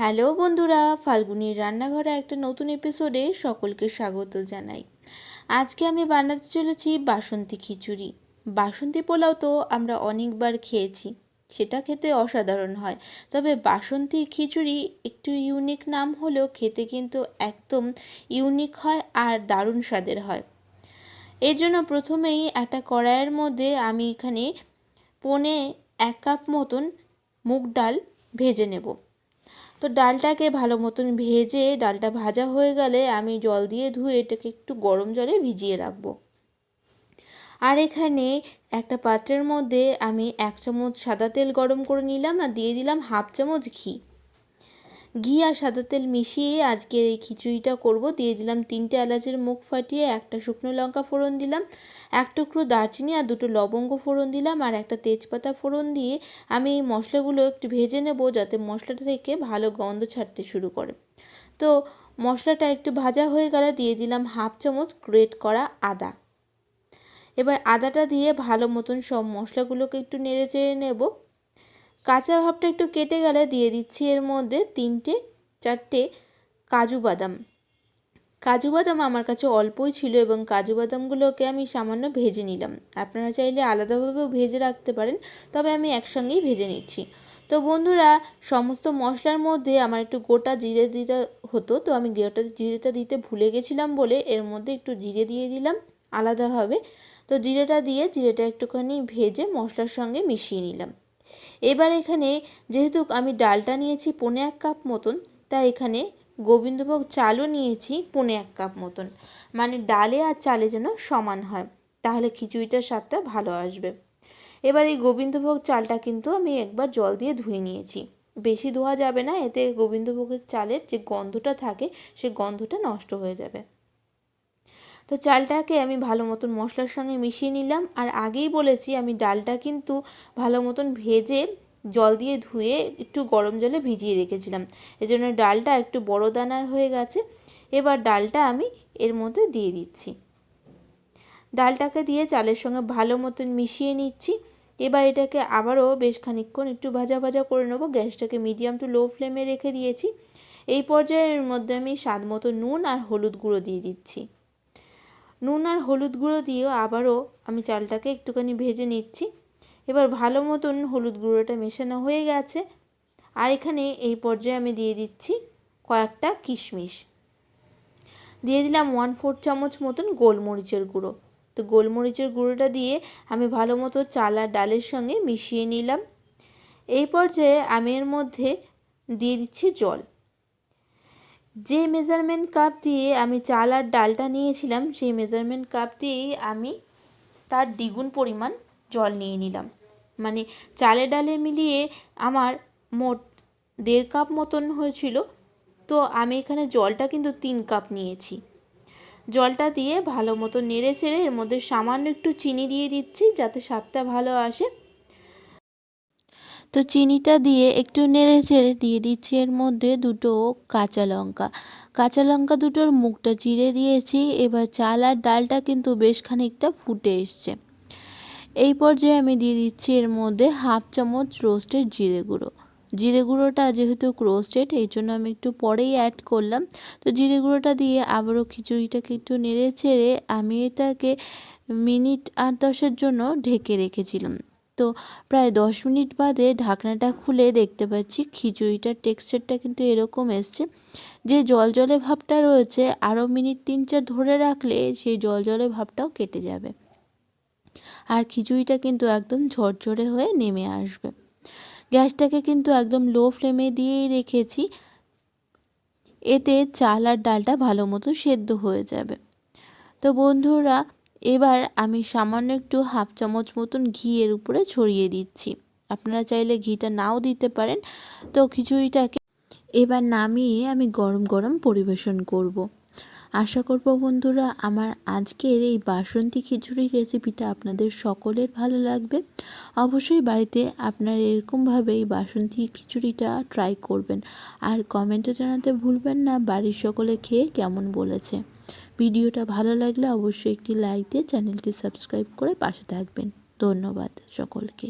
Hello বন্ধুরা, ফাল্গুনির রান্নাঘরে একটা নতুন এপিসোডে সকলকে স্বাগত জানাই। আজকে আমি বানাতে চলেছি বাসন্তী খিচুড়ি। বাসন্তী পোলাও তো আমরা অনেকবার খেয়েছি, সেটা খেতে অসাধারণ হয়। তবে বাসন্তী খিচুড়ি একটু ইউনিক নাম হলেও খেতে কিন্তু একদম ইউনিক হয় আর দারুণ স্বাদের হয়। এর জন্য প্রথমেই একটা কড়াইয়ের মধ্যে আমি এখানে পনে এক কাপ মতন মুগ ডাল ভেজে নেব। তো ডালটাকে ভালো মতন ভেজে ডালটা ভাজা হয়ে গেলে আমি জল দিয়ে ধুয়ে এটাকে একটু গরম জলে ভিজিয়ে রাখব। আর এখানে একটা পাত্রের মধ্যে আমি এক চামচ সাদা তেল গরম করে নিলাম আর দিয়ে দিলাম হাফ চামচ ঘি। ঘি আর সাদা তেল মিশিয়ে আজকের এই খিচুড়িটা করব। দিয়ে দিলাম তিনটে এলাচের মুখ ফাটিয়ে একটা শুকনো লঙ্কা ফোড়ন দিলাম, এক টুকরো দারচিনি আর দুটো লবঙ্গ ফোড়ন দিলাম আর একটা তেজপাতা ফোড়ন দিয়ে আমি এই মশলাগুলো একটু ভেজে নেব যাতে মশলাটা থেকে ভালো গন্ধ ছাড়তে শুরু করে। তো মশলাটা একটু ভাজা হয়ে গেলে দিয়ে দিলাম হাফ চামচ গ্রেট করা আদা। এবার আদাটা দিয়ে ভালো মতন সব মশলাগুলোকে একটু নেড়ে চেড়ে নেব। কাঁচা ভাবটা একটু কেটে গেলে দিয়ে দিচ্ছি এর মধ্যে তিনটে, চারটে কাজু বাদাম। কাজু বাদাম আমার কাছে অল্পই ছিল এবং কাজু বাদামগুলোকে আমি সামান্য ভেজে নিলাম। আপনারা চাইলে আলাদাভাবেও ভেজে রাখতে পারেন, তবে আমি একসঙ্গেই ভেজে নিচ্ছি। তো বন্ধুরা, সমস্ত মশলার মধ্যে আমার একটু গোটা জিরে দিতে হতো, তো আমি গোটা জিরেটা দিতে ভুলে গেছিলাম বলে এর মধ্যে একটু জিরে দিয়ে দিলাম আলাদাভাবে। তো জিরেটা দিয়ে জিরেটা একটুখানি ভেজে মশলার সঙ্গে মিশিয়ে নিলাম। এবার এখানে যেহেতু আমি ডালটা নিয়েছি পনে এক কাপ মতন, তাই এখানে গোবিন্দভোগ চালও নিয়েছি পনে এক কাপ মতন। মানে ডালে আর চালে যেন সমান হয়, তাহলে খিচুড়িটার স্বাদটা ভালো আসবে। এবার এই গোবিন্দভোগ চালটা কিন্তু আমি একবার জল দিয়ে ধুয়ে নিয়েছি। বেশি ধোয়া যাবে না, এতে গোবিন্দভোগের চালের যে গন্ধটা থাকে, সে গন্ধটা নষ্ট হয়ে যাবে। তো চালটাকে আমি ভালো মতন মশলার সঙ্গে মিশিয়ে নিলাম। আর আগেই বলেছি, আমি ডালটা কিন্তু ভালো মতন ভেজে জল দিয়ে ধুয়ে একটু গরম জলে ভিজিয়ে রেখেছিলাম। এজন্য ডালটা একটু বড় দানার হয়ে গেছে। এবার ডালটা আমি এর মধ্যে দিয়ে দিচ্ছি। ডালটাকে দিয়ে চালের সঙ্গে ভালো মতন মিশিয়ে নিচ্ছি। এবার এটাকে আবারও বেশ খানিকক্ষণ একটু ভাজা ভাজা করে নেব। গ্যাসটাকে মিডিয়াম টু লো ফ্লেমে রেখে দিয়েছি। এই পর্যায়ের মধ্যে আমি স্বাদ মতো নুন আর হলুদ গুঁড়ো দিয়ে দিচ্ছি। নুন আর হলুদ গুঁড়ো দিয়েও আবারও আমি চালটাকে একটুখানি ভেজে নিচ্ছি। এবার ভালো মতন হলুদ গুঁড়োটা মেশানো হয়ে গেছে। আর এখানে এই পর্যায়ে আমি দিয়ে দিচ্ছি কয়েকটা কিশমিশ। দিয়ে দিলাম ওয়ান ফোর চামচ মতন গোলমরিচের গুঁড়ো। তো গোলমরিচের গুঁড়োটা দিয়ে আমি ভালো মতো চাল আর ডালের সঙ্গে মিশিয়ে নিলাম। এই পর্যায়ে আমি এর মধ্যে দিয়ে দিচ্ছি জল। যে মেজারমেন্ট কাপ দিয়ে আমি চাল আর ডালটা নিয়েছিলাম, সেই মেজারমেন্ট কাপ দিয়েই আমি তার দ্বিগুণ পরিমাণ জল নিয়ে নিলাম। মানে চালে ডালে মিলিয়ে আমার মোট দেড় কাপ মতন হয়েছিল, তো আমি এখানে জলটা কিন্তু তিন কাপ নিয়েছি। জলটা দিয়ে ভালো মতো নেড়ে চেড়ে এর মধ্যে সামান্য একটু চিনি দিয়ে দিচ্ছি যাতে স্বাদটা ভালো আসে। তো চিনিটা দিয়ে একটু নেড়ে চেড়ে দিয়ে দিচ্ছি। এর মধ্যে দুটো কাঁচা লঙ্কা। কাঁচা লঙ্কা দুটোর মুখটা চিড়ে দিয়েছি। এবার চাল আর ডালটা কিন্তু বেশ খানিকটা ফুটে এসছে। এই পর্যায়ে আমি দিয়ে দিচ্ছি এর মধ্যে হাফ চামচ রোস্টেড জিরে গুঁড়ো। জিরে গুঁড়োটা যেহেতু রোস্টেড, এই জন্য আমি একটু পরেই অ্যাড করলাম। তো জিরে গুঁড়োটা দিয়ে আবারও খিচুড়িটাকে একটু নেড়ে ছেড়ে আমি এটাকে মিনিট আট দশের জন্য ঢেকে রেখেছিলাম। তো প্রায় দশ মিনিট বাদে ঢাকনাটা খুলে দেখতে পাচ্ছি খিচুড়িটার টেক্সচারটা কিন্তু এরকম এসছে। যে জল জলে ভাবটা রয়েছে, আরও মিনিট তিন চার ধরে রাখলে সেই জল জলে ভাবটাও কেটে যাবে। আর খিচুড়িটা কিন্তু একদম ঝরঝরে হয়ে নেমে আসবে। গ্যাসটাকে কিন্তু একদম লো ফ্লেমে দিয়েই রেখেছি। এতে চাল আর ডালটা ভালো মতো সেদ্ধ হয়ে যাবে। তো বন্ধুরা এবার আমি সামান্য একটু হাফ চামচ মতন ঘি এর উপরে ছড়িয়ে দিচ্ছি। আপনারা চাইলে ঘিটা নাও দিতে পারেন। তো খিচুড়িটাকে এবার নামিয়ে আমি গরম গরম পরিবেশন করব। আশা করব বন্ধুরা, আমার আজকের এই বাসন্তী খিচুড়ির রেসিপিটা আপনাদের সকলের ভালো লাগবে। অবশ্যই বাড়িতে আপনারা এরকমভাবে এই বাসন্তী খিচুড়িটা ট্রাই করবেন। আর কমেন্টে জানাতে ভুলবেন না, বাড়ির সকলে খেয়ে কেমন বলেছে। ভিডিওটা ভালো লাগলে অবশ্যই একটি লাইক দিয়ে চ্যানেলটি সাবস্ক্রাইব করে পাশে থাকবেন। ধন্যবাদ সকলকে।